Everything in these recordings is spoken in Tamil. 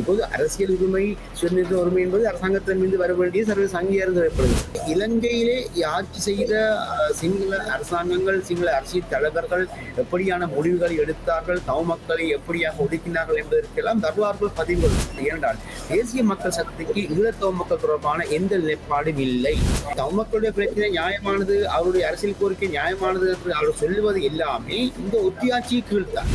இப்போது அரசியல் உரிமை சுதந்திர உரிமை என்பது அரசாங்கத்திடமிருந்து வர வேண்டிய சர்வதேச அங்கீகாரம் தேவைப்படுகிறது இலங்கையிலே ஆட்சி செய்த சிங்கள அரசாங்கங்கள் சிங்கள அரசியல் தலைவர்கள் எப்படியான முடிவுகளை எடுத்தார்கள் தமிழ் மக்களை எப்படியாக ஒதுக்கினார்கள் என்பதற்கெல்லாம் வரலாறுகள் பதிவு ஏனென்றால் தேசிய மக்கள் சக்திக்கு ஈழத்தமிழ் மக்கள் தொடர்பான எந்த நிலைப்பாடும் இல்லை. தமிழ் மக்களுடைய பிரச்சனை நியாயமானது அவருடைய அரசியல் கோரிக்கை நியாயமானது என்று அவர் சொல்லுவது எல்லாமே இந்த ஒத்தியாட்சியை கீழ்த்தான்.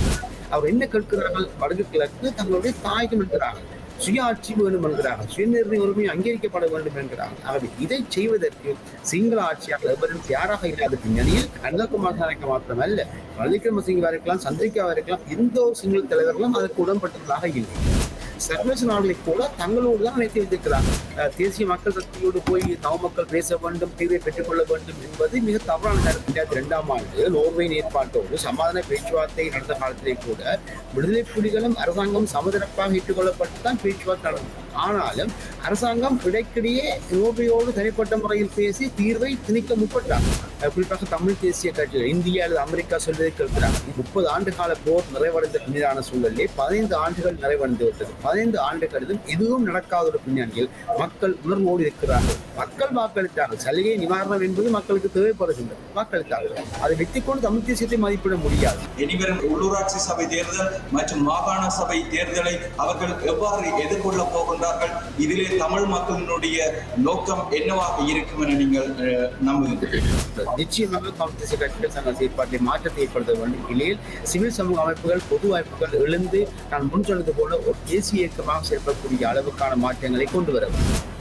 அவர் என்ன கேட்கிறார்கள்? வடக்கு கிழக்கு தங்களுடைய தாயகம் என்கிறார்கள் சுயாட்சி வேண்டும் என்கிறார்கள். சுயநிர்ணய உரிமை அங்கீகரிக்கப்பட வேண்டும் என்கிறார்கள். ஆகவே இதை செய்வதற்கு சிங்கள ஆட்சியாளர் எவரும் யாராக இல்லாத பின்னணியில் அனந்தகுமார் சாரங்க மாத்திரமல்ல. ரணிவிக்ரமசிங்கவா இருக்கலாம் சந்திரிகாவா இருக்கலாம் எந்த ஒரு சிங்கள தலைவர்களும் அதற்கு உடன்பட்டதாக இல்லை. சர்வதேச நாடுகளை கூட தங்களோடு தான் நினைத்து வைத்திருக்கிறார்கள் தேசிய மக்கள் சக்தியோடு போய் தவ மக்கள் பேச வேண்டும் தீர்வை பெற்றுக்கொள்ள வேண்டும் என்பது மிக தவறான கருத்து. இரண்டாம் ஆண்டு நோர்வேயின் ஏற்பாட்டோடு சமாதான பேச்சுவார்த்தை நடந்த காலத்திலே கூட விடுதலை புலிகளும் அரசாங்கம் சமதரப்பாக ஏற்றுக்கொள்ளப்பட்டு தான் பேச்சுவார்த்தை நடந்தது. ஆனாலும் அரசாங்கம் இடைக்கிடையே நோர்வேயோடு தனிப்பட்ட முறையில் பேசி தீர்வை திணிக்க முற்பட்டார். குறிப்பாக தமிழ் தேசிய கட்சிகள் இந்தியா அல்லது அமெரிக்கா சொல்வதை கேட்கிறார். முப்பது ஆண்டு கால போர் நிறைவடைந்த பின்னரான சூழலிலே பதினைந்து ஆண்டுகள் நிறைவடைந்து விட்டது. பதினைந்து ஆண்டுகளிலும் எதுவும் நடக்காத ஒரு பின்னணியில் மக்கள் உணர்வோடு இருக்கிறார்கள். மக்கள் வாக்களித்தார்கள். சலுகை நிவாரணம் என்பது மக்களுக்கு தேவைப்படுகின்றது. வாக்களித்தார்கள். அதை வெற்றிக்கொண்டு தமிழ் தேசியத்தை மதிப்பிட முடியாது. இனிவரும் உள்ளூராட்சி சபை தேர்தல் மற்றும் மாகாண சபை தேர்தலை அவர்கள் எவ்வாறு எதிர்கொள்ள போகின்றார்கள் இதிலே தமிழ் மக்களினுடைய நோக்கம் என்னவாக இருக்கும் என நீங்கள் நம்புகிறீர்கள். நிச்சயமாக காங்கிரஸ் கட்சிகள் சங்க செயற்பாட்டை மாற்றத்தை ஏற்படுத்த வேண்டும். இல்லையில் சிவில் சமூக அமைப்புகள் பொது வாய்ப்புகள் எழுந்து நான் முன் சொன்னது போல ஒரு தேசிய இயக்கமாக செயல்படக்கூடிய அளவுக்கான மாற்றங்களை கொண்டு வர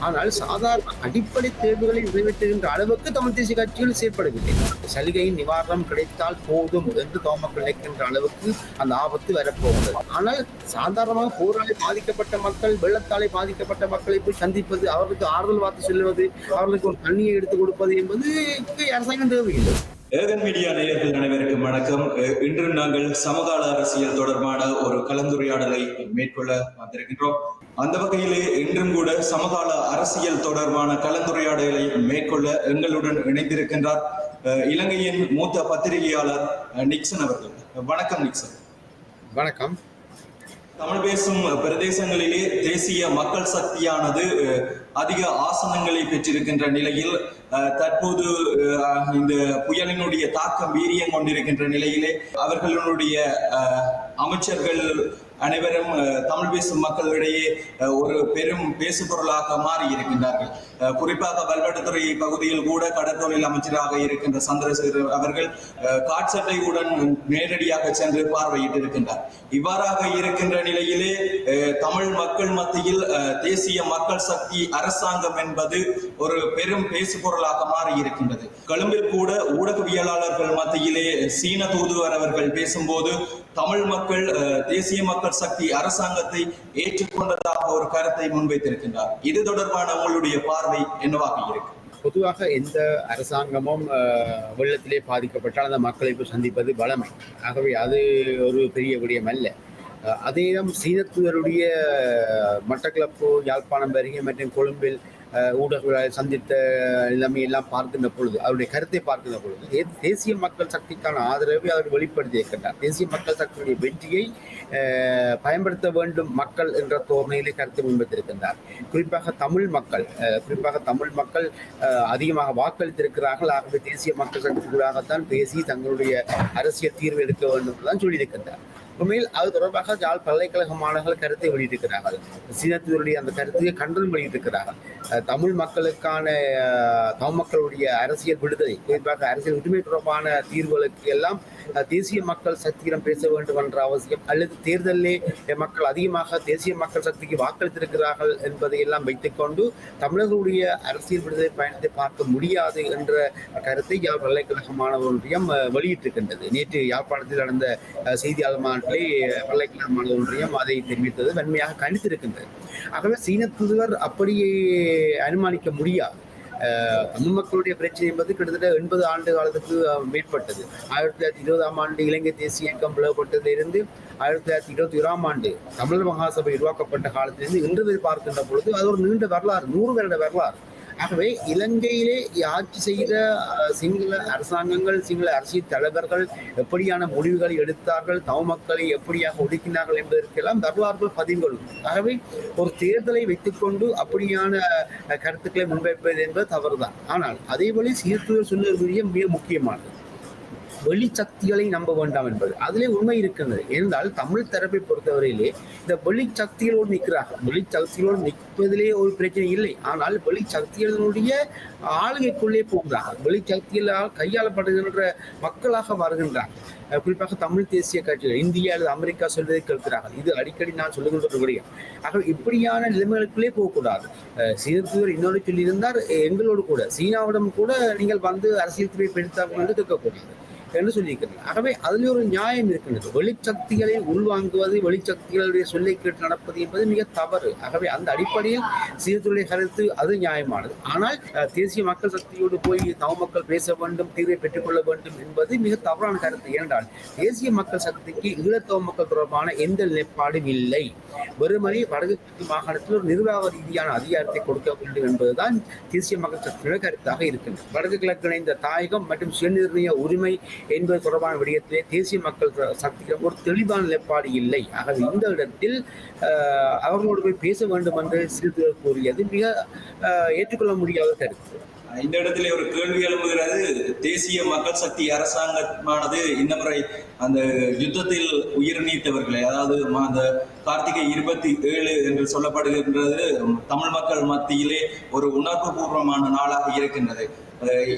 ஆனால் சாதாரண அடிப்படை தேர்வுகளை நிறைவேற்றுகின்ற அளவுக்கு தமிழ் தேசிய கட்சிகள் செயற்படவில்லை. சலுகையின் நிவாரணம் கிடைத்தால் போதும் என்று தோமக்கள் நினைக்கின்ற அளவுக்கு அந்த ஆபத்து வரப்போகிறது. ஆனால் சாதாரணமாக போராளி பாதிக்கப்பட்ட மக்கள் வெள்ளத்தாலே பாதிக்கப்பட்ட மக்களை போய் சந்திப்பது அவர்களுக்கு ஆறுதல் வார்த்தை சொல்லுவது அவர்களுக்கு ஒரு தண்ணியை எடுத்துக் கொடுப்பது என்பது அரசாங்கம் தேவையில்லை. ஏகன் மீடியா நேயர்கள் அனைவருக்கும் வணக்கம். இன்று நாங்கள் சமகால அரசியல் தொடர்பான ஒரு கலந்துரையாடலை மேற்கொள்ள வந்திருக்கின்றோம். அந்த வகையிலே இன்றும் கூட சமகால அரசியல் தொடர்பான கலந்துரையாடலை மேற்கொள்ள எங்களுடன் இணைந்திருக்கின்றார் இலங்கையின் மூத்த பத்திரிகையாளர் நிக்சன் அவர்கள். வணக்கம் நிக்சன். வணக்கம். தமிழ் பேசும் பிரதேசங்களிலே தேசிய மக்கள் சக்தியானது அதிக ஆசனங்களை பெற்றிருக்கின்ற நிலையில் தற்போது இந்த புயலினுடைய தாக்கம் வீரியம் கொண்டிருக்கின்ற நிலையிலே அவர்களுடைய அமைச்சர்கள் அனைவரும் தமிழ் பேசும் மக்களிடையே ஒரு பெரும் பேசுபொருளாக மாறி இருக்கின்றார்கள். குறிப்பாக வல்வட்டத்துறை பகுதியில் கூட கடற்தொழில் அமைச்சராக இருக்கின்ற சந்திரசேகர் அவர்கள் காட்சட்டையுடன் நேரடியாக சென்று பார்வையிட்டு இருக்கின்றார் இவ்வாறாக இருக்கின்ற நிலையிலே தமிழ் மக்கள் மத்தியில் அஹ், தேசிய மக்கள் சக்தி அரசாங்கம் என்பது ஒரு பெரும் பேசுபொருளாக மாறி இருக்கின்றது. கொழும்பில் கூட ஊடகவியலாளர்கள் மத்தியிலே சீன தூதுவர் அவர்கள் பேசும்போது தமிழ் மக்கள் தேசிய மக்கள் சக்தி அரசாங்கத்தை ஏற்றுக்கொண்டதாக ஒரு கருத்தை முன்வைத்திருக்கின்றார். இது தொடர்பான உங்களுடைய பார்வை என்னவாக இருக்கு? பொதுவாக எந்த அரசாங்கமும் வெள்ளத்திலே பாதிக்கப்பட்டால் அந்த மக்களை போய் சந்திப்பது வளமை. ஆகவே அது ஒரு பெரிய விடயம் அல்ல. அதே நேரம் சீனத்துவருடைய மட்டக்களப்பு யாழ்ப்பாணம் பெருகிய மற்றும் கொழும்பில் ஊடகங்களை சந்தித்த நிலைமை எல்லாம் பார்க்கின்ற பொழுது அவருடைய கருத்தை பார்க்கின்ற பொழுது தேசிய மக்கள் சக்திக்கான ஆதரவை அவர் வெளிப்படுத்தி இருக்கின்றார். தேசிய மக்கள் சக்தியுடைய வெற்றியை பயன்படுத்த வேண்டும் மக்கள் என்ற தோரணையிலே கருத்தை முன்வைத்திருக்கின்றார். குறிப்பாக தமிழ் மக்கள் குறிப்பாக தமிழ் மக்கள் அதிகமாக வாக்களித்திருக்கிறார்கள். ஆகவே தேசிய மக்கள் சக்திகளாகத்தான் பேசி தங்களுடைய அரசியல் தீர்வு எடுக்க வேண்டும் என்றுதான் சொல்லியிருக்கின்றார். உண்மையில் அது தொடர்பாக யாழ் பல்கலைக்கழக மாணவர்கள் கருத்தை வெளியிட்டிருக்கிறார்கள். சீனத்தினுடைய அந்த கருத்தையை கண்டனம் வெளியிட்டிருக்கிறார்கள். தமிழ் மக்களுக்கான தமிழ் மக்களுடைய அரசியல் விடுதலை குறிப்பாக அரசியல் உரிமை தொடர்பான தீர்வுகளுக்கு எல்லாம் தேசிய மக்கள் சக்தியிடம் பேச வேண்டும் என்ற அவசியம் அல்லது தேர்தலிலே மக்கள் அதிகமாக தேசிய மக்கள் சக்திக்கு வாக்களித்திருக்கிறார்கள் என்பதை எல்லாம் வைத்துக்கொண்டு தமிழர்களுடைய அரசியல் விடுதலை பயணத்தை பார்க்க முடியாது என்ற கருத்தை யாழ் பல்கலைக்கழக மாணவர் ஒன்றியம் வெளியிட்டிருக்கின்றது. நேற்று யாழ்ப்பாணத்தில் நடந்த அஹ், செய்தியாளர் மாநாட்டிலே பல்கலைக்கழக மாணவர் ஒன்றியம் அதை தெரிவித்தது வன்மையாக கணித்திருக்கின்றது. ஆகவே சீன தூதுவர் அப்படியே அனுமானிக்க முடியாது. தமிழ் மக்களுடைய பிரச்சனை என்பது கிட்டத்தட்ட எண்பது ஆண்டு காலத்துக்கு மேற்பட்டது. ஆயிரத்தி தொள்ளாயிரத்தி இருபதாம் ஆண்டு இலங்கை தேசிய இயக்கம் பிளவுபட்டதிலிருந்து ஆயிரத்தி தொள்ளாயிரத்தி இருபத்தி ஓராம் ஆண்டு தமிழர் மகாசபை உருவாக்கப்பட்ட காலத்திலிருந்து இன்று பார்க்கின்ற பொழுது அது ஒரு நீண்ட வரலாறு நூறு வருட வரலாறு. ஆகவே இலங்கையிலே ஆட்சி செய்த சிங்கள அரசாங்கங்கள் சிங்கள அரசியல் தலைவர்கள் எப்படியான முடிவுகளை எடுத்தார்கள் தவ மக்களை எப்படியாக ஒடுக்கினார்கள் என்பதற்கெல்லாம் வரலாறுகள் பதிவுகளும் ஆகவே ஒரு தேர்தலை வைத்துக்கொண்டு அப்படியான கருத்துக்களை முன்வைப்பது என்பது தவறுதான். ஆனால் அதே வழி சீர்தூர் சொல்லுவது மிக முக்கியமானது. வெளிச்சக்திகளை நம்ப வேண்டாம் என்பது. அதிலே உண்மை இருக்கின்றது. என்றால் தமிழ் தரப்பை பொறுத்தவரையிலே இந்த வெளிச்சக்திகளோடு நிற்கிறார்கள். வெளிச்சக்திகளோடு நிற்பதிலே ஒரு பிரச்சனை இல்லை. ஆனால் வெளிச்சக்திகளுடைய ஆளுகைக்குள்ளே போகிறார்கள். வெளிச்சக்திகளால் கையாளப்படுகின்ற மக்களாக வருகின்றார்கள். குறிப்பாக தமிழ் தேசிய கட்சிகள் இந்தியா அல்லது அமெரிக்கா சொல்வதை கேட்கிறார்கள். இது அடிக்கடி நான் சொல்லுகின்ற ஒரு விடயம். இப்படியான நிலைமைகளுக்குள்ளே போகக்கூடாது. அஹ் இன்னொரு சொல்லியிருந்தார் எங்களோடு கூட சீனாவிடம் கூட நீங்கள் வந்து அரசியல் துறை பெருத்தாக்கணும் என்று கேட்கக்கூடாது என்று சொல்லியிருக்கிறது ஆகவே அதில் ஒரு நியாயம் இருக்கின்றது. வெளிச்சக்திகளை உள்வாங்குவது வெளிச்சக்திகளுடைய சொல்லை கேட்டு நடப்பது என்பது மிக தவறு. ஆகவே அந்த அடிப்படையில் சீர்துறை கருத்து அது நியாயமானது. ஆனால் தேசிய மக்கள் சக்தியோடு போய் தமிழ் மக்கள் பேச வேண்டும் தீர்வை பெற்றுக்கொள்ள வேண்டும் என்பது மிக தவறான கருத்து. ஏனென்றால் தேசிய மக்கள் சக்திக்கு ஈழத்தவ மக்கள் தொடர்பான எந்த நிலைப்பாடும் இல்லை. வெறுமனே வடக்கு கிழக்கு மாகாணத்தில் ஒரு நிர்வாக ரீதியான அதிகாரத்தை கொடுக்க வேண்டும் என்பதுதான் தேசிய மக்கள் சக்தியோட கருத்தாக இருக்கின்றது. வடக்கு கிழக்கு இணைந்த தாயகம் மற்றும் சுயநிர்ணய உரிமை என்பது தொடர்பான விடயத்திலே தேசிய மக்கள் சக்திக்கு ஒரு தெளிவான நிலைப்பாடு இல்லை. ஆகவே இந்த இடத்தில் அவர்களோடு போய் பேச வேண்டும் என்று சிறிது கூறியது. மிக ஏற்றுக்கொள்ள முடியாத கருத்து. இந்த இடத்துல ஒரு கேள்வி எழுப்புகிறது தேசிய மக்கள் சக்தி அரசாங்கமானது இந்த முறை அந்த யுத்தத்தில் உயிர் நீத்தவர்களை அதாவது அந்த கார்த்திகை இருபத்தி ஏழு என்று சொல்லப்படுகின்றது. தமிழ் மக்கள் மத்தியிலே ஒரு உணர்வு பூர்வமான நாளாக இருக்கின்றது.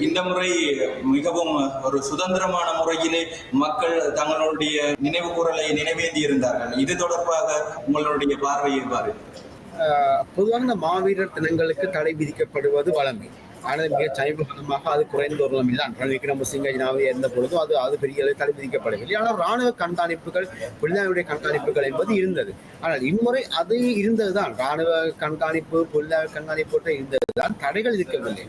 இந்த முறை மிகவும் ஒரு சுதந்திரமான முறையிலே மக்கள் தங்களுடைய நினைவு குரலை நினைவேந்தி இருந்தார்கள். இது தொடர்பாக உங்களுடைய பார்வை எவ்வாறு? ஆஹ், பொதுவாக இந்த மாவீரர் தினங்களுக்கு தடை விதிக்கப்படுவது வழமை ஆனால் மிக சமீபகாலமாக அது குறைந்த ஒரு நிலைமை தான். ரணில் இருந்த பொழுதும் அது அது பெரிய அளவில் தடை விதிக்கப்படவில்லை. ஆனால் ராணுவ கண்காணிப்புகள் புலிதாவுடைய கண்காணிப்புகள் என்பது இருந்தது. ஆனால் இம்முறை அது இருந்ததுதான். ராணுவ கண்காணிப்பு புலிதாவு கண்காணிப்பு இருந்தது. தான் தடைகள் இருக்கவில்லை.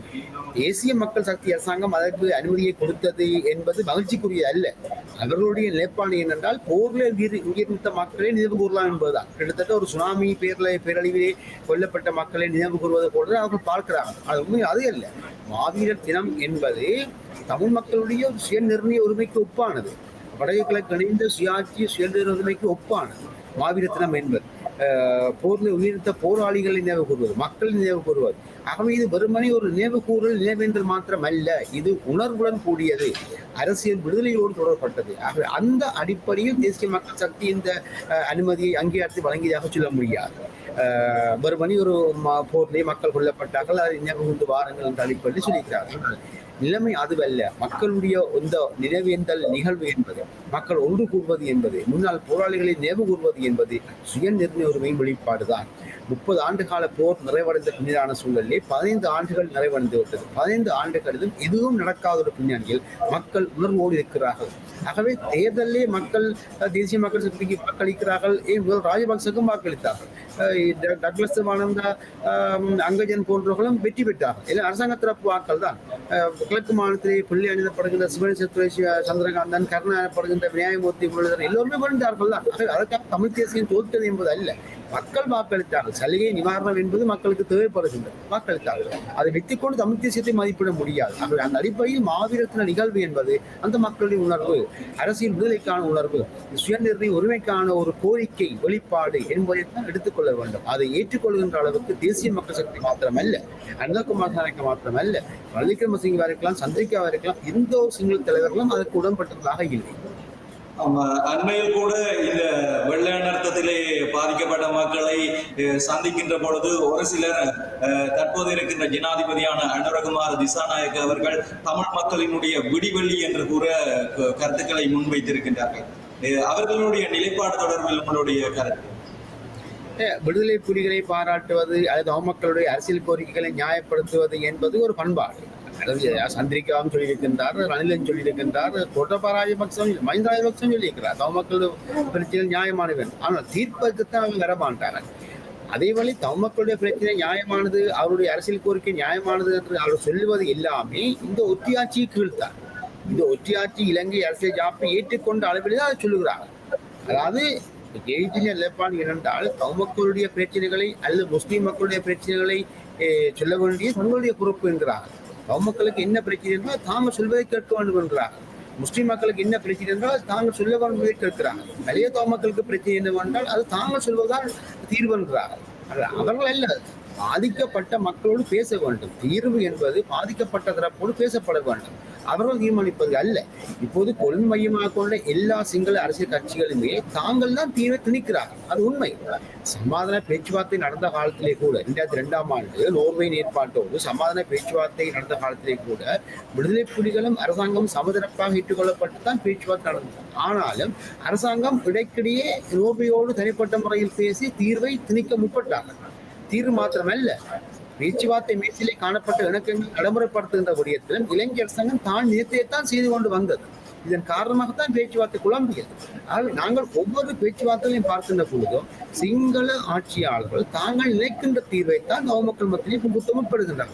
தேசிய மக்கள் சக்தி அரசாங்கம் அதற்கு அனுமதியை கொடுத்தது என்பது மகிழ்ச்சிக்குரிய அல்ல. அவர்களுடைய நிலைப்பாடு என்னென்றால் போர்ல உயிர் உயிர்த்த மக்களை நினைவு கூறலாம் என்பதுதான். கிட்டத்தட்ட ஒரு சுனாமி பேர்ல பேரழிவிலே கொல்லப்பட்ட மக்களை நினைவு கூறுவது போல அவர்கள் பார்க்கிறாங்க. அது உண்மை அது அல்ல. மாவீரர் தினம் என்பது தமிழ் மக்களுடைய சுய நிர்ணய உரிமைக்கு ஒப்பானது. வடகிழக்கு இணைந்த சுயாட்சி சுயநிர்ணய உரிமைக்கு ஒப்பானது. மாவீர தினம் என்பது. அஹ், போரில் போராளிகளை நினைவு கூறுவது மக்களை நினைவு கூறுவது. ஆகவே இது வெறுமனே ஒரு நினைவு கூறல் நினைவென்று மாத்திரம் அல்ல இது உணர்வுடன் கூடியது. அரசியல் விடுதலையோடு தொடரப்பட்டது ஆகவே அந்த அடிப்படையில் தேசிய மக்கள் சக்தி இந்த அனுமதியை அங்கீகாரத்தை வழங்கியதாக சொல்ல முடியாது. வெறுமனி வெறுமனே ஒரு ம- மக்கள் கொல்லப்பட்டார்கள் அதை நினைவு கொண்டு வாருங்கள் என்று அடிப்படையில் சொல்லியிருக்கிறார்கள் நிலைமை அதுவல்ல. மக்களுடைய இந்த நினைவேந்தல் நிகழ்வு என்பது மக்கள் ஒன்று கூடுவது என்பது முன்னாள் போராளிகளை நினைவு கூறுவது என்பது சுய நிர்ணய உரிமையின் வெளிப்பாடுதான். முப்பது ஆண்டு கால போர் நிறைவடைந்த பின்னரான சூழலிலே பதினைந்து ஆண்டுகள் நிறைவடைந்து விட்டது. பதினைந்து ஆண்டுகளிலும் எதுவும் நடக்காத ஒரு பின்னணியில் மக்கள் உணர்வோடு இருக்கிறார்கள். ஆகவே தேர்தலிலே மக்கள் தேசிய மக்கள் சக்திக்கு வாக்களிக்கிறார்கள். ஏன்? முதல் ராஜபக்சக்கும் வாக்களித்தார்கள். அஹ், டக்ளஸ் அங்கஜன் போன்றவர்களும் வெற்றி பெற்றார்கள். இல்லை அரசாங்க தரப்பு வாக்கள் தான். கிழக்கு மாநிலத்திலே புள்ளி அணிதப்படுகின்ற சிவன் சத்துரை சந்திரகாந்தன் கருணா எனப்படுகின்ற விநாயகமூர்த்தி முரளிதரன் எல்லோருமே வருகிறார்கள் தான். அதற்காக தமிழ் தேசியம் தோற்றது என்பது அல்ல. மக்கள் வாக்களித்தார்கள். சலுகை நிவாரணம் என்பது மக்களுக்கு தேவைப்படுகின்றது. வாக்களித்தார்கள். அதை வெற்றிக்கொண்டு தமிழ் தேசியத்தை மதிப்பிட முடியாது. ஆகவே அந்த அடிப்படையில் மாவீரத்தின நிகழ்வு என்பது அந்த மக்களுடைய உணர்வு அரசியல் விடுதலைக்கான உணர்வு சுயநிர்ணய உரிமைக்கான ஒரு கோரிக்கை வெளிப்பாடு என்பதை தான் எடுத்துக்கொள்ள வேண்டும். அதை ஏற்றுக்கொள்கின்ற அளவுக்கு தேசிய மக்கள் சக்தி மாத்திரமல்ல அனந்தகுமார் நாயக்க மாத்திரமல்ல ரணில் இருக்கலாம் சந்திரிகா இருக்கலாம் எந்த ஒரு சிங்கள தலைவர்களும் அதற்கு உடன்பட்டதாக இல்லை. அண்மையில் கூட இந்த வெள்ள அனர்த்தத்திலே பாதிக்கப்பட்ட மக்களை அஹ், சந்திக்கின்ற பொழுது ஒரு சிலர் அஹ், தற்போது இருக்கின்ற ஜனாதிபதியான அனுரகுமார் திசாநாயக் அவர்கள் தமிழ் மக்களினுடைய விடிவெள்ளி என்று கூற கருத்துக்களை முன்வைத்திருக்கின்றார்கள். அவர்களுடைய நிலைப்பாடு தொடர்பில் உங்களுடைய கருத்து? விடுதலை புலிகளை பாராட்டுவது அல்லது அவமக்களுடைய அரசியல் கோரிக்கைகளை நியாயப்படுத்துவது என்பது ஒரு பண்பாடு. சந்திரிகாவும் சொல்லியிருக்கின்றார் ரணிலன் சொல்லியிருக்கின்றார் கோட்டபா ராஜபக்சம் மஹிந்த ராஜபக்சம் சொல்லியிருக்கிறார். அவமக்கள் பிரச்சனை நியாயமானவன். ஆனால் தீர்ப்பதற்குத்தான் அவங்க வரமாட்டார்கள் அதே வழி தமக்களுடைய பிரச்சனை நியாயமானது அவருடைய அரசியல் கோரிக்கை நியாயமானது என்று அவர் சொல்லுவது எல்லாமே இந்த ஒத்தியாட்சி கீழ்த்தான். இந்த ஒற்றியாட்சி இலங்கை அரசியல் ஜாப்பை ஏற்றுக்கொண்ட அளவில் தான் அதை சொல்லுகிறார்கள் அதாவது ஜெயிச்சின் நிலைப்பாடு என்னென்றால் தவமக்களுடைய பிரச்சனைகளை அல்லது முஸ்லீம் மக்களுடைய பிரச்சனைகளை சொல்ல வேண்டிய தங்களுடைய பொறுப்பு என்கிறார்கள் மக்களுக்கு என்ன பிரச்சனை என்றால் தாங்கள் சொல்வதை கேட்க வேண்டும் என்கிறார்கள் முஸ்லீம் மக்களுக்கு என்ன பிரச்சனை என்றால் தாங்கள் சொல்ல வேண்டுவதை கேட்கிறார்கள் மலைய மக்களுக்கு பிரச்சனை என்னவென்றால் அது தாங்கள் சொல்வதால் தீர்வு என்கிறார். அவர்கள் அல்ல பாதிக்கப்பட்ட மக்களோடு பேச வேண்டும். தீர்வு என்பது பாதிக்கப்பட்ட தரப்போடு பேசப்பட வேண்டும். அவர்கள் தீர்மானிப்பது அல்ல. இப்போது கொள்கை மையமாக கொண்ட எல்லா சிங்கள அரசியல் கட்சிகளுமே தாங்கள் தான் தீர்வை திணிக்கிறார்கள். அது உண்மை. சமாதான பேச்சுவார்த்தை நடந்த காலத்திலே கூட இரண்டாயிரத்தி ரெண்டாம் ஆண்டு நோர்வே ஏற்பாட்டோடு சமாதான பேச்சுவார்த்தை நடந்த காலத்திலே கூட விடுதலை புலிகளும் அரசாங்கம் சமதரப்பாக ஏற்றுக்கொள்ளப்பட்டு தான் பேச்சுவார்த்தை நடந்தது. ஆனாலும் அரசாங்கம் இடைக்கிடையே நோர்வேயோடு தனிப்பட்ட முறையில் பேசி தீர்வை திணிக்க முற்பட்டார்கள். தீர்வு மாத்திரமல்ல பேச்சுவார்த்தை மேசிலே காணப்பட்ட இணக்கங்கள் நடைமுறைப்படுத்துகின்ற விடயத்திலும் இலங்கை அரசாங்கம் தான் நிறுத்தியத்தான் செய்து கொண்டு வந்தது. இதன் காரணமாகத்தான் பேச்சுவார்த்தை குழம்பியது ஆகவே நாங்கள் ஒவ்வொரு பேச்சுவார்த்தைகளையும் பார்க்கின்ற பொழுதும் சிங்கள ஆட்சியாளர்கள் தாங்கள் நினைக்கின்ற தீர்வைத்தான் நவமக்கள் மத்தியிலே புகுத்த முற்படுகின்றனர்.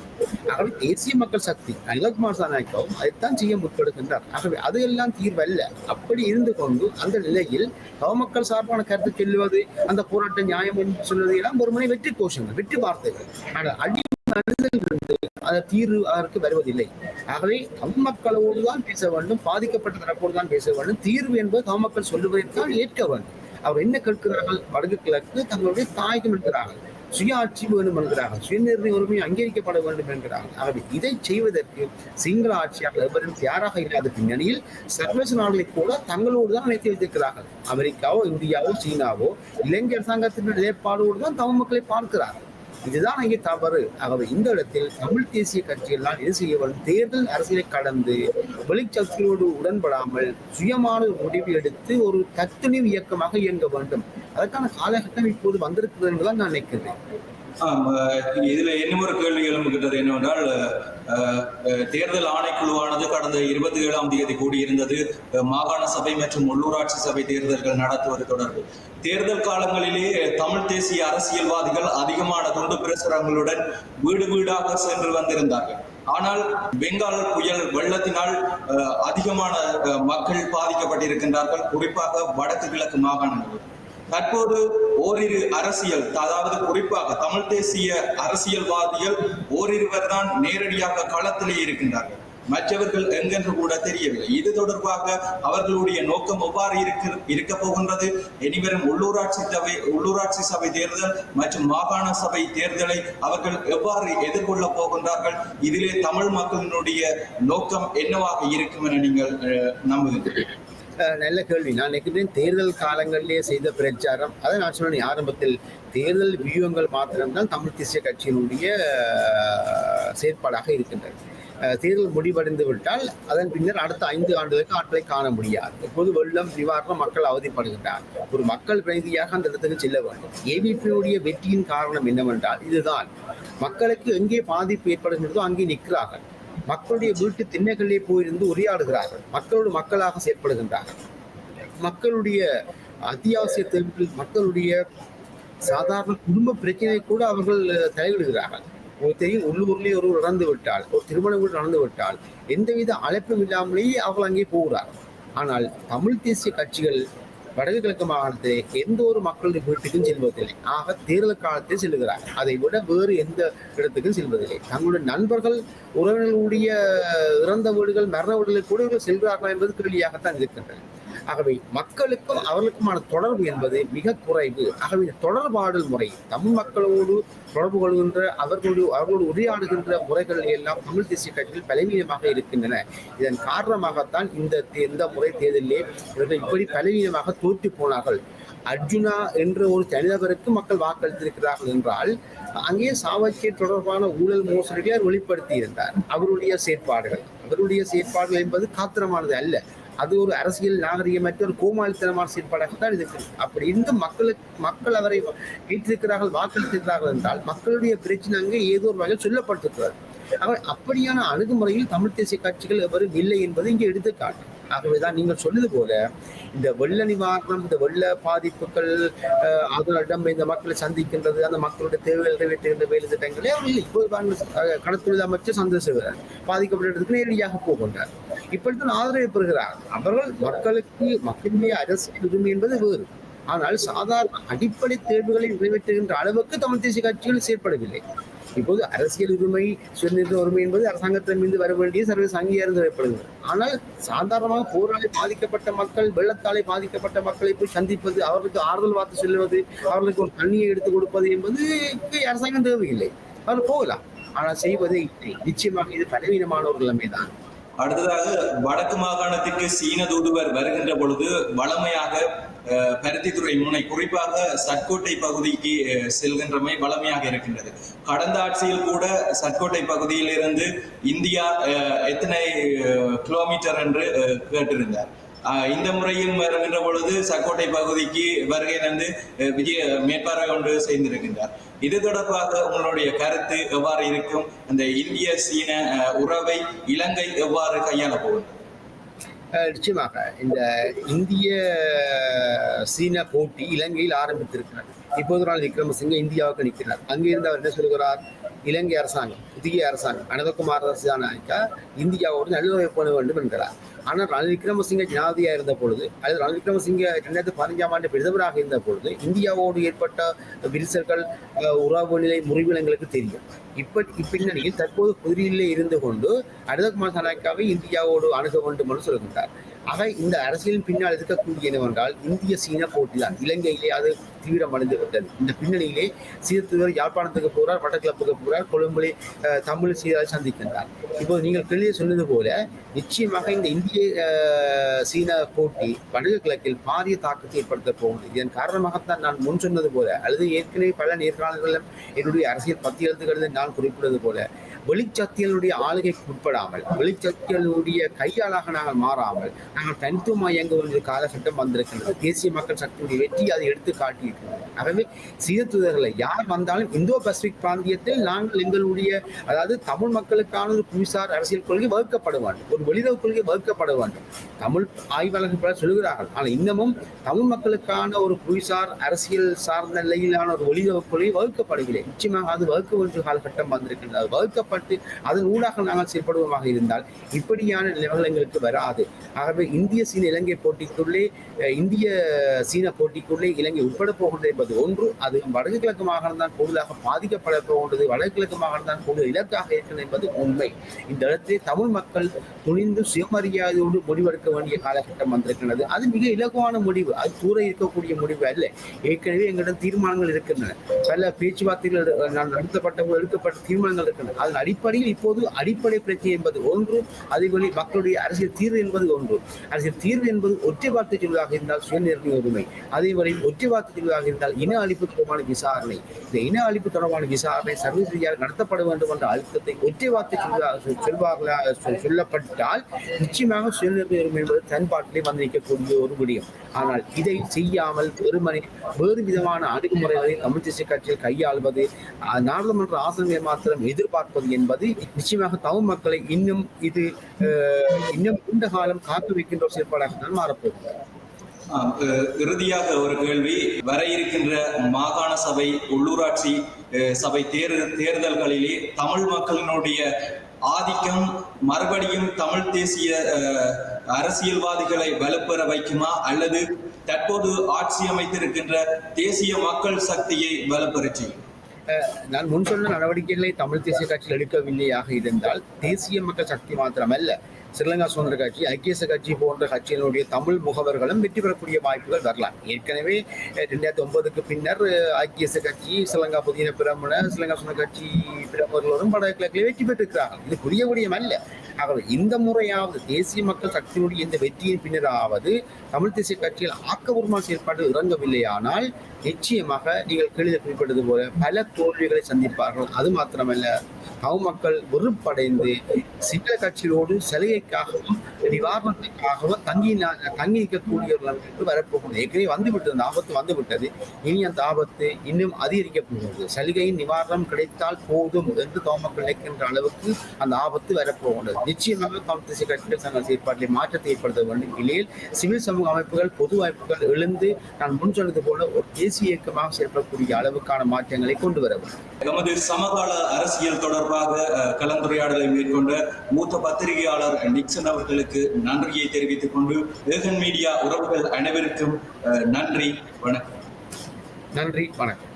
ஆகவே தேசிய மக்கள் சக்தி அனிலகுமார் சாநாயக்கவும் அதைத்தான் செய்ய முற்படுகின்றார். ஆகவே அது எல்லாம் தீர்வல்ல. அப்படி இருந்து கொண்டு அந்த நிலையில் நவமக்கள் சார்பான கருத்து செல்வது அந்த போராட்ட நியாயம் என்று சொல்வது எல்லாம் ஒரு முறை வெற்றி கோஷங்கள் வெற்றி வார்த்தைகள். ஆனால் அடி மனிதர்கள் தீர்வு அதற்கு வருவதில்லை. ஆகவே தமிழ் மக்களோடு தான் பேச வேண்டும் பாதிக்கப்பட்ட தரப்போடு தான் பேச வேண்டும். தீர்வு என்பது தமிழ் மக்கள் சொல்லுவதைத்தான் ஏற்க வேண்டும். அவர் என்ன கேட்கிறார்கள்? வடக்கு கிழக்கு தங்களுடைய தாயகம் என்கிறார்கள். சுய ஆட்சி வேண்டும் என்கிறார்கள். சுயநிர்ணய உரிமை அங்கீகரிக்கப்பட வேண்டும் என்கிறார்கள். ஆகவே இதை செய்வதற்கு சிங்கள ஆட்சியாளர் எவரும் தயாராக இல்லாத பின்னணியில் சர்வதேச நாடுகளை கூட தங்களோடு தான் இணைத்து வைத்திருக்கிறார்கள். அமெரிக்காவோ இந்தியாவோ சீனாவோ இலங்கை அரசாங்கத்தின் நிலைப்பாடோடு தான் தமிழ் மக்களை பார்க்கிறார்கள். இதுதான் இங்கே தவறு. ஆகவே இந்த இடத்தில் தமிழ் தேசிய கட்சியெல்லாம் எது செய்ய வேண்டும் தேர்தல் அரசியலை கடந்து வெளிச்சக்தியோடு உடன்படாமல் சுயமான முடிவு எடுத்து ஒரு தத்துணிவு இயக்கமாக இயங்க வேண்டும். அதற்கான காலகட்டம் இப்போது வந்திருக்கிறது என்றுதான் நான் நினைக்கிறேன். இதுல இன்னும் ஒரு கேள்வி எழும்புகின்றது என்னவென்றால் தேர்தல் ஆணைக்குழுவானது கடந்த இருபத்தி ஏழாம் தேதி கூடியிருந்தது. மாகாண சபை மற்றும் உள்ளூராட்சி சபை தேர்தல்கள் நடத்துவது தொடர்பு. தேர்தல் காலங்களிலே தமிழ் தேசிய அரசியல்வாதிகள் அதிகமான துண்டு பிரசுரங்களுடன் வீடு வீடாக சென்று வந்திருந்தார்கள். ஆனால் பெங்கால் புயல் வெள்ளத்தினால் அஹ், அதிகமான அஹ், மக்கள் பாதிக்கப்பட்டிருக்கின்றார்கள். குறிப்பாக வடக்கு கிழக்கு மாகாணங்களில் தற்போது ஓரிரு அரசியல் அதாவது குறிப்பாக தமிழ் தேசிய அரசியல்வாதிகள் ஓரிருவர் தான் நேரடியாக களத்திலே இருக்கின்றார்கள். மற்றவர்கள் எங்கென்று கூட தெரியவில்லை. இது தொடர்பாக அவர்களுடைய நோக்கம் எவ்வாறு இருக்க இருக்க போகின்றது? இனிவரும் உள்ளூராட்சி சபை உள்ளூராட்சி சபை தேர்தல் மற்றும் மாகாண சபை தேர்தலை அவர்கள் எவ்வாறு எதிர்கொள்ள போகின்றார்கள்? இதிலே தமிழ் மக்களினுடைய நோக்கம் என்னவாக இருக்கும் என நீங்கள் நம்புகின்றீர்கள். நல்ல கேள்வி. நான் நினைக்கிறேன் தேர்தல் காலங்களிலே செய்த பிரச்சாரம் அதை நான் சொன்னேன் ஆரம்பத்தில் தேர்தல் வியூகங்கள் மாத்திரம்தான் தமிழ் தேசிய கட்சியினுடைய செயற்பாடாக இருக்கின்றது. தேர்தல் முடிவடைந்து விட்டால் அதன் பின்னர் அடுத்த ஐந்து ஆண்டுகளுக்கு ஆட்களை காண முடியாது. இப்போது வெள்ளம் நிவாரணம் மக்கள் அவதிப்படுகின்றார். ஒரு மக்கள் பிரதியாக அந்த இடத்துக்கு செல்ல வேண்டும். ஏபிபியுடைய வெற்றியின் காரணம் என்னவென்றால் இதுதான். மக்களுக்கு எங்கே பாதிப்பு ஏற்படுகின்றதோ அங்கே நிற்கிறார்கள். மக்களுடைய வீட்டு திண்ணைகளிலே போயிருந்து உரையாடுகிறார்கள். மக்களோடு மக்களாக செயற்படுகின்றார்கள். மக்களுடைய அத்தியாவசிய தேவைகள் மக்களுடைய சாதாரண குடும்ப பிரச்சனை கூட அவர்கள் தலையிடுகிறார்கள். ஒரு தெரியும் உள்ளூர்லேயே ஒரு நடந்து விட்டால் ஒரு திருமணம் கூட நடந்து விட்டால் எந்தவித அழைப்பும் இல்லாமலேயே அவர்கள் அங்கே போகிறார்கள். ஆனால் தமிழ் தேசிய கட்சிகள் வடக்கு கிழக்கு மாகாணத்திலே எந்த ஒரு மக்களுடைய வீட்டுக்கும் செல்வதில்லை. ஆக தேர்தல் காலத்தில் செல்கிறார் அதை விட வேறு எந்த இடத்துக்கும் செல்வதில்லை. தங்களுடைய நண்பர்கள் உறவினர்களுடைய இறந்த வீடுகள் மரண வீடுகளுக்கு கூட இவர்கள் செல்கிறார்களா என்பது கேள்வியாகத்தான் இருக்கின்றன ஆகவே மக்களுக்கும் அவர்களுக்குமான தொடர்பு என்பது மிக குறைவு. ஆகவே தொடர்பாடல் முறை தமிழ் மக்களோடு தொடர்பு கொள்கின்ற அவர்களோடு அவர்களோடு உரையாடுகின்ற முறைகள் எல்லாம் தமிழ் தேசிய கட்சியில் பலவீனமாக இருக்கின்றன. இதன் காரணமாகத்தான் இந்த தே- இந்த முறை தேர்தலிலே இவர்கள் இப்படி பலவீனமாக தோற்றி போனார்கள். அர்ஜுனா என்ற ஒரு தனிநபருக்கு மக்கள் வாக்களித்திருக்கிறார்கள் என்றால் அங்கே சாவச்சிய தொடர்பான ஊழல் மோசடிகளை அவர் வெளிப்படுத்தி இருந்தார் அவருடைய செயற்பாடுகள் அவருடைய செயற்பாடுகள் என்பது காத்திரமானது அல்ல. அது ஒரு அரசியல் நாகரிகமற்ற ஒரு கோமாளித்தனமான செயற்பாடாகத்தான் இருக்குது அப்படி இருந்து மக்களுக்கு மக்கள் அவரை ஏற்றிருக்கிறார்கள் வாக்களித்திருக்கிறார்கள் என்றால் மக்களுடைய பிரச்சனை அங்கே ஏதோ ஒரு வகையில் சொல்லப்பட்டிருக்கிறது. அவர் அப்படியான அணுகுமுறையில் தமிழ் தேசிய கட்சிகள் எவரும் இல்லை என்பது இங்கே எடுத்துக்காட்டு. ஆகவே தான் நீங்கள் சொன்னது போல இந்த வெள்ள நிவாரணம் இந்த வெள்ள பாதிப்புகள் அதனிடம் இந்த மக்களை சந்திக்கின்றது அந்த மக்களுடைய தேவைகள் நிறைவேற்றுகின்ற வேலை திட்டங்களே அவர்கள் இப்போது கடத்தொழில் அமைச்சர் சந்திரசேகரன் பாதிக்கப்பட்ட நேரடியாக போகின்றார். இப்படித்தான் ஆதரவை பெறுகிறார். அவர்கள் மக்களுக்கு மக்களுடைய அரசியல் உரிமை என்பது வேறு. ஆனால் சாதாரண அடிப்படை தேர்வுகளை நிறைவேற்றுகின்ற அளவுக்கு தமிழ் தேசிய கட்சிகள் செயற்படவில்லை. இப்போது அரசியல் உரிமை சுதந்திர உரிமை என்பது அரசாங்கத்திடமிருந்து வர வேண்டிய சர்வதேச அங்கீகாரம் தேவைப்படுகிறது. ஆனால் சாதாரணமாக போராளி பாதிக்கப்பட்ட மக்கள் வெள்ளத்தாலே பாதிக்கப்பட்ட மக்களை போய் சந்திப்பது அவர்களுக்கு ஆறுதல் வார்த்தை சொல்லுவது அவர்களுக்கு ஒரு தண்ணியை எடுத்து கொடுப்பது என்பது அரசாங்கம் தேவையில்லை. அவர் போகலாம். ஆனால் செய்வது நிச்சயமாக இது பலவீனமான ஒரு நிலைமை தான் அடுத்ததாக வடக்கு மாகாணத்திற்கு சீன தூதுவர் வருகின்ற பொழுது வளமையாக அஹ், பருத்தித்துறை முனை குறிப்பாக சட்கோட்டை பகுதிக்கு செல்கின்றமை வளமையாக இருக்கின்றது. கடந்த ஆட்சியில் கூட சட்கோட்டை பகுதியில் இருந்து இந்தியா அஹ், எத்தனை கிலோமீட்டர் என்று கேட்டிருந்தார். இந்த முறையும் வருகின்ற பொழுது சக்கோட்டை பகுதிக்கு வருகை தந்து விஜய மேற்பார்வை ஒன்று செய்திருக்கின்றார் இது தொடர்பாக உங்களுடைய கருத்து எவ்வாறு இருக்கும்? அந்த இந்திய சீன அஹ், உறவை இலங்கை எவ்வாறு கையாள போகும் நிச்சயமாக இந்த இந்திய சீன போட்டி இலங்கையில் ஆரம்பித்திருக்கிறார் இப்போது நாள் விக்ரமசிங்க இந்தியாவுக்கு நிற்கிறார். அங்கிருந்து அவர் என்ன சொல்கிறார்? இலங்கை அரசாங்கம் புதிய அரசாங்கம் அனந்தகுமார் அரசாணிக்கா இந்தியாவோடு நல்லுறவை பண்ண வேண்டும் என்கிறார். ஆனால் ரணில் விக்ரமசிங்க ஜனாதியாக இருந்த பொழுது அல்லது ரணில் விக்ரமசிங்க ரெண்டாயிரத்தி பதினஞ்சாம் ஆண்டு பிரதமராக இருந்த பொழுது இந்தியாவோடு ஏற்பட்ட விரிசல்கள் உறவு நிலை முறிவிலங்களுக்கு தெரியும். இப்ப இப்பின்னணியில் தற்போது புதுடில்லியில் இருந்து கொண்டு அனந்தகுமார் சனாக்காவை இந்தியாவோடு அணுக வேண்டும் என்று சொல்கின்றார். ஆக இந்த அரசியலின் பின்னால் இருக்கக்கூடிய என்னவென்றால் இந்திய சீன போட்டிதான். இலங்கையிலே அது தீவிரமடைந்து விட்டது. இந்த பின்னணியிலே சீர்தூவர் யாழ்ப்பாணத்துக்கு போறார் வடகிழப்புக்கு போறார் கொழும்புலே தமிழ் சீரால் சந்திக்கின்றார். இப்போது நீங்கள் கேள்வியை சொன்னது போல நிச்சயமாக இந்த இந்திய சீன போட்டி வடக்கு கிழக்கில் பாரிய தாக்கத்தை ஏற்படுத்த போகுது. இதன் காரணமாகத்தான் நான் முன் சொன்னது போல அல்லது ஏற்கனவே பல நேர்காணல்களிலும் என்னுடைய அரசியல் பத்தி எழுத்துக்களில் நான் குறிப்பிட்டது போல வெளிச்சத்தியலுடைய ஆளுகைக்கு உட்படாமல் வெளிச்சத்தியலுடைய கையாளாக நாங்கள் மாறாமல் நாங்கள் தனித்துவமாக இயங்க வேண்டிய காலகட்டம் வந்திருக்கின்றது. தேசிய மக்கள் சக்தியுடைய வெற்றி அதை எடுத்து காட்டியிருக்கிறது. ஆகவே சீர்தூதர்களை யார் வந்தாலும் இந்தோ பசிபிக் பிராந்தியத்தில் நாங்கள் எங்களுடைய அதாவது தமிழ் மக்களுக்கான ஒரு புவிசார் அரசியல் கொள்கை வகுக்கப்பட வேண்டும். ஒரு வெளியுறவு கொள்கை வகுக்கப்பட வேண்டும். தமிழ் ஆய்வாளர்கள் பலர் சொல்கிறார்கள் ஆனால் இன்னமும் தமிழ் மக்களுக்கான ஒரு புவிசார் அரசியல் சார்ந்த நிலையிலான ஒரு வெளியுறவு கொள்கை வகுக்கப்படவில்லை. நிச்சயமாக அது வகுக்க வேண்டிய காலகட்டம் வந்திருக்கின்றது. அது வகுக்கப்பட்டு அதன் ஊடாக நாங்கள் செயல்படுவோமாக இருந்தால் இப்படியான நிலைமைகள் எங்களுக்கு வராது. ஆகவே இந்திய சீன இலங்கை போட்டிக்குள்ளே இந்திய சீன போட்டிக்குள்ளே இலங்கை உட்பட போகின்றது என்பது ஒன்று. அது வடக்கு கிழக்கு மாகாணம் தான் கூடுதலாக பாதிக்கப்பட போகின்றது. வடக்கு கிழக்கு மாகாணம் தான் கூடுதல் இலக்காக இருக்கிறது என்பது உண்மை. இந்த இடத்திலே தமிழ் மக்கள் துணிந்து சுயமரியாதையோடு முடிவெடுக்க வேண்டிய காலகட்டம் வந்திருக்கின்றது அது மிக இலகுவான முடிவு. அது தூர இருக்கக்கூடிய முடிவு அல்ல. ஏற்கனவே எங்களிடம் தீர்மானங்கள் இருக்கின்றன. பல பேச்சுவார்த்தைகள் நடத்தப்பட்ட எடுக்கப்பட்ட தீர்மானங்கள் இருக்கின்றன. அதன் அடிப்படையில் இப்போது அடிப்படை பிரச்சனை என்பது ஒன்று அதேபோல மக்களுடைய அரசியல் தீர்வு என்பது ஒன்று. அரசியல் தீர்வு என்பது ஒற்றை வார்த்தை சொல்வதாக இருந்தால் சுயநிர்ணய உரிமை. அதேவரை ஒற்றை வார்த்தை சொல்வதாக இருந்தால் இன அழிப்பு தொடர்பான விசாரணை. இந்த இன அழிப்பு தொடர்பான விசாரணை சர்வீஸ் ரீதியாக நடத்தப்பட வேண்டும் என்ற அழுத்தத்தை ஒற்றை வார்த்தை சொல்வதாக சொல்வார்களாக சொல்லப்பட்டால் நிச்சயமாக சுயநிர்ணய உரிமை என்பது தன்பாட்டிலே வந்து நிற்கக்கூடிய ஒரு முடியும் ஆனால் இதை செய்யாமல் வெறுமனே வேறு விதமான அணுகுமுறைகளை தமிழ் தேசிய கட்சியில் கையாள்வது நாடாளுமன்ற ஆசிரியர் மாத்திரம் எதிர்பார்ப்பது என்பது நிச்சயமாக தமிழ் மக்களை இன்னும் இது இன்னும் நீண்ட காலம் காத்து வைக்கின்ற ஒரு செயற்பாடாகத்தான் மாறப்போகிறது இறுதியாக ஒரு கேள்வி. வர இருக்கின்ற மாகாண சபை உள்ளூராட்சி சபை தேர் தேர்தல்களிலே தமிழ் மக்களினுடைய ஆதிக்கம் மறுபடியும் தமிழ் தேசிய அஹ், அரசியல்வாதிகளை வலுப்பெற வைக்குமா? அல்லது தற்போது ஆட்சி அமைத்திருக்கின்ற தேசிய மக்கள் சக்தியை வலுப்பெறச் செய்யும்? நான் முன் சொன்ன நடவடிக்கைகளை தமிழ் தேசிய கட்சியில் எடுக்கவில்லையாக இருந்தால் தேசிய மக்கள் சக்தி மாத்திரமல்ல. ஸ்ரீலங்கா சுதந்திர கட்சி ஐக்கிய கட்சி போன்ற கட்சியினுடைய தமிழ் முகவர்களும் வெற்றி பெறக்கூடிய வாய்ப்புகள் வரலாம். ஏற்கனவே ரெண்டாயிரத்தி ஒன்பதுக்கு பின்னர் ஐக்கிய கட்சி ஸ்ரீலங்கா புதிய பிரமுன ஸ்ரீலங்கா சுதந்திர கட்சி பிரமுகர்களும் வடகிழக்கில் வெற்றி பெற்றிருக்கிறார்கள். இது புதிய விடயம் அல்ல ஆகவே இந்த முறையாவது தேசிய மக்கள் சக்தியினுடைய இந்த வெற்றியின் பின்னராவது தமிழ் தேசிய கட்சியில் ஆக்கபூர்வமான செயல்பாடு இறங்கவில்லையானால் நிச்சயமாக நீங்கள் கேள்வி குறிப்பிட்டது போல பல தோல்விகளை சந்திப்பார்கள். அது மாத்திரமல்ல தமிழ் மக்கள் வெறுப்படைந்து சிங்கள கட்சியோடு சலுகைக்காகவும் நிவாரணத்துக்காகவும் தங்கி தங்கி நிற்கக்கூடியவர்களுக்கு ஒரு வரப்போகிறது ஏற்கனவே வந்துவிட்டது அந்த ஆபத்து வந்துவிட்டது. இனி அந்த ஆபத்து இன்னும் அதிகரிக்கப் போகிறது. சலுகையின் நிவாரணம் கிடைத்தால் போதும் என்று தோம கிடைக்கின்ற அளவுக்கு அந்த ஆபத்து வரப்போகிறது நிச்சயமாக தமிழ் கட்சிகள் சங்க செயற்பாட்டில் மாற்றத்தை ஏற்படுத்த வேண்டும். இல்லையில் சிவில் சமூக அமைப்புகள் பொது வாய்ப்புகள் எழுந்து நான் முன் சொன்னது போல ஒரு தேசிய இயக்கமாக செயல்படக்கூடிய அளவுக்கான மாற்றங்களை கொண்டு வர வேண்டும். எமது சமகால அரசியல் தொடர்பாக கலந்துரையாடலை மேற்கொண்ட மூத்த பத்திரிகையாளர் நிக்சன் அவர்களுக்கு நன்றியை தெரிவித்துக் கொண்டு ஏகன் மீடியா உறவுகள் அனைவருக்கும் நன்றி வணக்கம். நன்றி வணக்கம்.